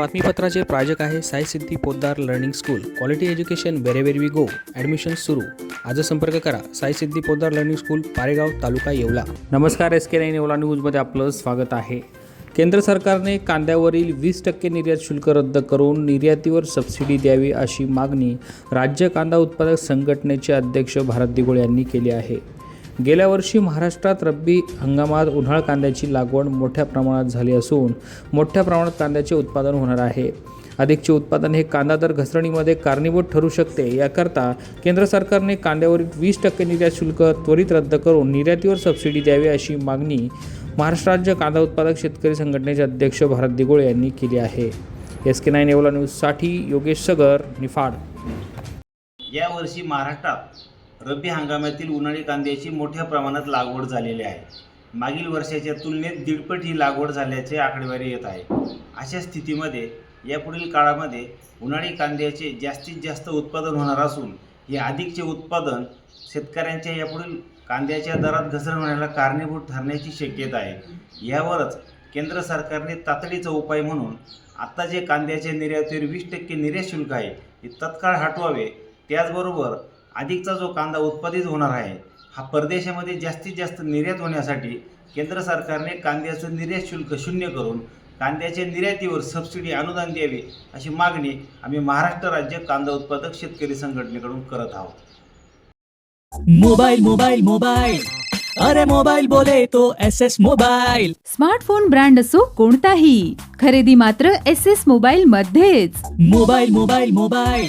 बातमीपत्राचे प्रायोजक आहे Sai Siddhi Poddar learning school. Quality education wherever we go admission सुरू. आज संपर्क करा. Sai Siddhi Poddar learning school Paregaon taluka Yeola. नमस्कार एस के नाईन येवला न्यूजमध्ये आपलं स्वागत आहे. केंद्र सरकारने कांद्यावरील वीस टक्के निर्यात शुल्क रद्द करून निर्यातीवर सबसिडी द्यावी अशी मागणी राज्य कांदा उत्पादक संघटनेचे अध्यक्ष भारत दिगोळ यांनी केली आहे. गेल्या वर्षी महाराष्ट्रात रब्बी हंगामात उन्हाळ कांद्याची लागवड मोठ्या प्रमाणात झाली असून मोठ्या प्रमाणात कांद्याचे उत्पादन होणार आहे. अधिकचे उत्पादन हे कांदा दर घसरणीमध्ये कारणीभूत ठरू शकते. याकरता केंद्र सरकारने कांद्यावरील वीस टक्के निर्यात शुल्क त्वरित रद्द करून निर्यातीवर सबसिडी द्यावी अशी मागणी महाराष्ट्र राज्य कांदा उत्पादक शेतकरी संघटनेचे अध्यक्ष भारत दिगोळे यांनी केली आहे. एस के नाईन एवला न्यूजसाठी योगेश सगर निफाड. यावर्षी महाराष्ट्रात रब्बी हंगामातील उन्हाळी कांद्याची मोठ्या प्रमाणात लागवड झालेली आहे. मागील वर्षाच्या तुलनेत दीडपट ही लागवड झाल्याचे आकडेवारी येत आहे. अशा स्थितीमध्ये यापुढील काळामध्ये उन्हाळी कांद्याचे जास्तीत जास्त उत्पादन होणार असून हे अधिकचे उत्पादन शेतकऱ्यांच्या यापुढील कांद्याच्या दरात घसरण होण्याला कारणीभूत ठरण्याची शक्यता आहे. यावरच केंद्र सरकारने तातडीचा उपाय म्हणून आत्ता जे कांद्याच्या निर्यातीवर वीस टक्के निर्यात शुल्क आहे हे तत्काळ हटवावे. त्याचबरोबर अधिकचा जो कांदा उत्पादित होणार आहे हा परदेशामध्ये जास्तीत जास्त निर्यात होण्यासाठी केंद्र सरकारने कांद्याचं निर्यात शुल्क शून्य करून कांद्याच्या निर्यातीवर सबसिडी अनुदान द्यावे अशी मागणी आम्ही महाराष्ट्र राज्य कांदा उत्पादक शेतकरी संघटनेकडून करत आहोत. मोबाइल मोबाइल मोबाइल अरे मोबाइल बोले तो S S mobile smartphone brand असो कोणताही खरेदी मात्र एस एस मोबाईल मध्येच मोबाइल मोबाइल मोबाइल